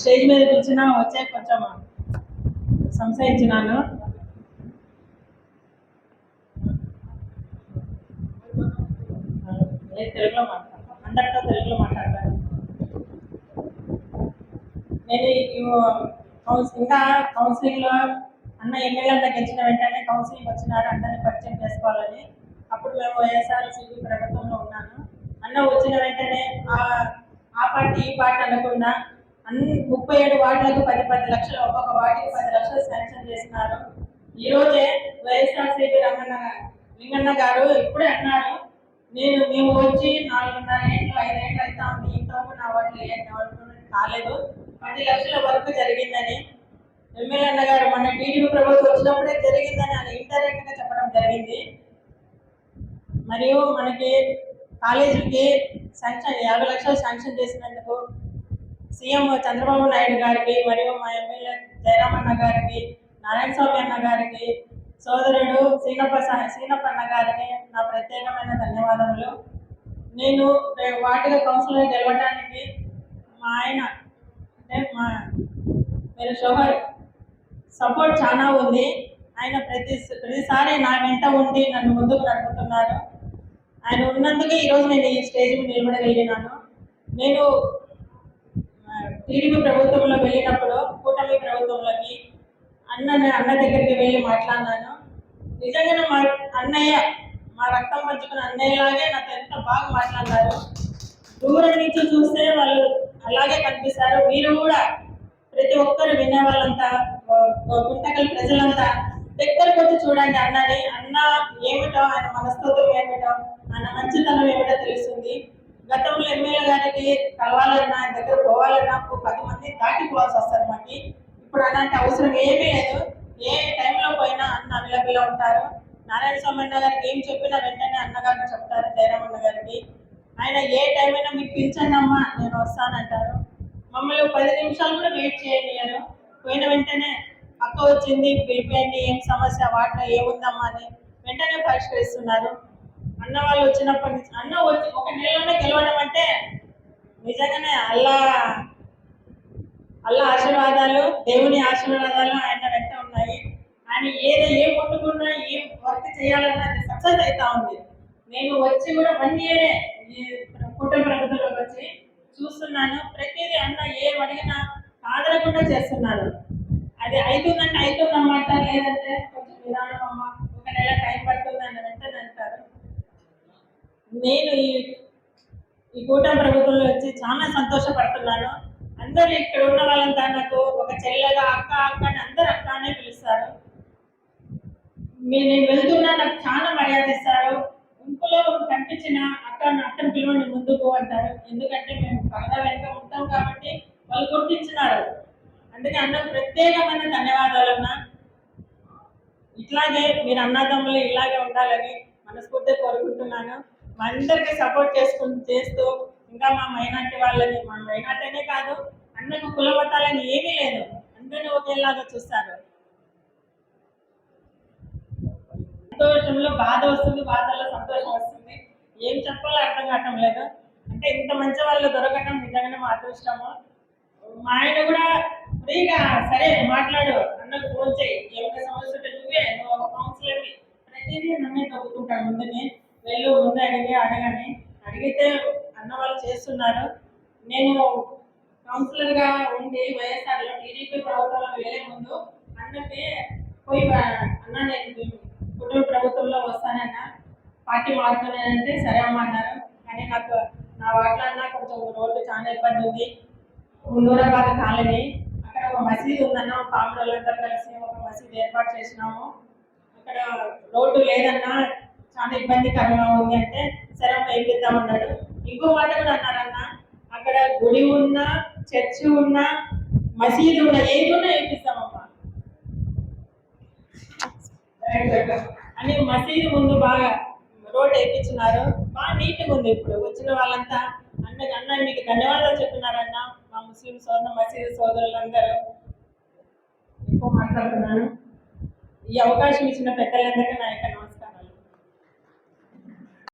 Stage మీద పిలిచినా వచ్చే కొంచెం సంశయించినాను. తెలుగులో మాట్లాడతాను. అందరితో తెలుగులో మాట్లాడతాను. నేను కౌన్సిలింగ్ ఇంకా కౌన్సిలింగ్లో అన్న ఎమ్మెల్యేగా గెలిచిన వెంటనే కౌన్సిలింగ్ వచ్చినారు. అందరినీ పరిచయం చేసుకోవాలని. అప్పుడు మేము వైఎస్ఆర్సీపీ ప్రభుత్వంలో ఉన్నాను. అన్న వచ్చిన వెంటనే ఆ ఆ పార్టీ ఈ పార్టీ అనకుండా అన్ని ముప్పై ఏడు వార్డులకు పది పది లక్షలు ఒక్కొక్క వార్డుకి పది లక్షలు శాంక్షన్ చేసినారు ఈ రోజే వైఎస్ఆర్సీపీ రంగన్న లింగన్న గారు ఇప్పుడే అన్నారు నేను మేము వచ్చి నాలుగున్నర ఏళ్ళు ఐదేళ్ళు అవుతా ఉంది ఇంట్లో నా వాళ్ళు డెవలప్మెంట్ కాలేదు పది లక్షల వరకు జరిగిందని ఎమ్మెల్యే అన్న గారు మన టీడీపీ ప్రభుత్వం వచ్చినప్పుడే జరిగిందని అని ఇండైరెక్ట్గా చెప్పడం జరిగింది. మరియు మనకి కాలేజీకి శాంక్షన్ యాభై లక్షలు శాంక్షన్ చేసినందుకు సీఎం చంద్రబాబు నాయుడు గారికి మరియు మా ఎమ్మెల్యే జయరామన్న గారికి నారాయణ స్వామి అన్న గారికి సోదరుడు సీనప్ప సీనప్ప అన్న గారికి నా ప్రత్యేకమైన ధన్యవాదములు. నేను రే- వార్డుగా కౌన్సిలర్ గెలవడానికి మా ఆయన అంటే మా మీరు షోహర్ సపోర్ట్ చాలా ఉంది. ఆయన ప్రతి ప్రతిసారి నా వెంట ఉండి నన్ను ముందుకు నడుపుతున్నారు. ఆయన ఉన్నందుకే ఈరోజు నేను ఈ స్టేజ్ నిలబడగలిగినాను. నేను టీడీపీ ప్రభుత్వంలో వెళ్ళినప్పుడు కూటమి ప్రభుత్వంలోకి అన్న అన్న దగ్గరికి వెళ్ళి మాట్లాడినాను. నిజంగానే మా అన్నయ్య మా రక్తం పంచుకున్న అన్నయ్యలాగే నాతో ఎంత బాగా మాట్లాడారు దూరం నుంచి చూస్తే వాళ్ళు అలాగే కనిపిస్తారు. మీరు కూడా ప్రతి ఒక్కరు వినే వాళ్ళంతా గుంటకల్ గుంతకల్ ప్రజలంతా దగ్గరకు వచ్చి చూడండి అన్నని. అన్న ఏమిటో ఆయన మనస్తత్వం ఏమిటో ఆయన మంచితనం ఏమిటో తెలుస్తుంది. గతంలో ఎమ్మెల్యే గారికి కలవాలన్నా ఆయన దగ్గర పోవాలన్నా పది మంది దాటిపోవాల్సి వస్తారు మనకి ఇప్పుడు అలాంటి అవసరం ఏమీ లేదు. ఏ టైంలో పోయినా అన్న అవైలబుల్ ఉంటారు. నారాయణ స్వామి అన్న గారికి ఏం చెప్పినా వెంటనే అన్నగారికి చెప్తారు జయరామన్న గారికి. ఆయన ఏ టైం అయినా మీకు పిలిచండి అమ్మా నేను వస్తానంటారు. మమ్మల్ని పది నిమిషాలు కూడా వెయిట్ చేయనియరు పోయిన వెంటనే అక్క వచ్చింది పిలిపోయింది ఏం సమస్య వాటిలో ఏముందమ్మా అని వెంటనే పరిష్కరిస్తున్నారు. అన్న వాళ్ళు వచ్చినప్పటి నుంచి అన్న వచ్చి ఒక నెలలోనే గెలవడం అంటే నిజంగానే అల్లా అల్లా ఆశీర్వాదాలు దేవుని ఆశీర్వాదాలు ఆయన వెంట ఉన్నాయి. ఆయన ఏదో ఏ కొట్టుకున్నా ఏం వర్క్ చేయాలన్నా అది సక్సెస్ అవుతా ఉంది. నేను వచ్చి కూడా వన్ ఇయరే కుటుంబ ప్రభుత్వంలోకి వచ్చి చూస్తున్నాను. ప్రతిదీ అన్న ఏం అడిగినా కాదలకుండా చేస్తున్నాను అది అవుతుందంటే అవుతుందన్నమాట లేదంటే కొంచెం విధానం అమ్మ ఒక నెల టైం పడుతుంది. నేను ఈ ఈ కూటమి ప్రభుత్వంలో వచ్చి చాలా సంతోషపడుతున్నాను. అందరూ ఇక్కడ ఉన్న వాళ్ళంతా నాకు ఒక చెల్లెగా అక్క అక్క అని అందరు అక్క అనే పిలుస్తారు. మీరు నేను వెళ్తున్నా నాకు చాలా మర్యాద ఇస్తారు. ఇంట్లో కనిపించిన అక్క అక్కను పిలవండి ముందుకు అంటారు. ఎందుకంటే మేము పగదా వెనుక ఉంటాం కాబట్టి వాళ్ళు గుర్తించినారు అందుకే అన్న ప్రత్యేకమైన ధన్యవాదాలు అన్న. ఇట్లాగే మీరు అన్నదమ్ములు ఇలాగే ఉండాలని మనస్ఫూర్తి కోరుకుంటున్నాను. అందరికీ సపోర్ట్ చేసుకుని చేస్తూ ఇంకా మా మైనార్టీ వాళ్ళని మా మైనార్టీనే కాదు అన్నకు కులబట్టాలని ఏమీ లేదు. అందరిని ఒకేలాగా చూస్తారు. సంతోషంలో బాధ వస్తుంది బాధలో సంతోషం వస్తుంది. ఏం చెప్పాలో అర్థం కావటం లేదు. అంటే ఇంత మంచి వాళ్ళు దొరకటం నిజంగానే మా అదృష్టము. మా ఆయన కూడా ఫ్రీగా సరే మాట్లాడు అన్నకు ఫోన్ చేయి. ఏమైనా సమస్య ఉంటే నువ్వే నువ్వు ఒక కౌన్సిలర్వి ప్రతిదీ నన్నే తగ్గుతుంటాడు ముందుని. ముందు అడిగి అడగని. అడిగితే అన్న వాళ్ళు చేస్తున్నారు. నేను కౌన్సిలర్గా ఉండి వైఎస్ఆర్లో టీడీపీ ప్రభుత్వంలో వెళ్ళే ముందు అన్నకి పోయి అన్న నేను కుటుంబ ప్రభుత్వంలో వస్తానన్న. పార్టీ మారుతున్నానంటే సరే అమ్మ అన్నారు. కానీ నాకు నా వాటిలో కొంచెం రోడ్డు చాలా ఇబ్బంది ఉంది. నూరాబాద్ కాలనీ. అక్కడ ఒక మసీద్ ఉందన్న పాములందరూ కలిసి ఒక మసీద్ ఏర్పాటు చేసినాము. అక్కడ రోడ్డు లేదన్నా చాలా ఇబ్బందికరంగా ఉంది అంటే సరే అమ్మ ఎక్కిద్దాం అన్నాడు. ఇంకో మాట కూడా అన్నారన్న అక్కడ గుడి ఉన్నా చర్చి ఉన్నా మసీదు ఉన్నా ఏది ఉన్నా ఎక్కిస్తామమ్మా అని మసీదు ముందు బాగా రోడ్ వేయించినారు బాగా నీట్గా ఉంది ఇప్పుడు. వచ్చిన వాళ్ళంతా అన్న అన్న మీకు ధన్యవాదాలు చెప్తున్నారన్న మా ముస్లిం సోదరు మసీదు సోదరులందరూ ఎక్కువ మాట్లాడుతున్నాను. ఈ అవకాశం ఇచ్చిన పెద్దలందరికీ నా యొక్క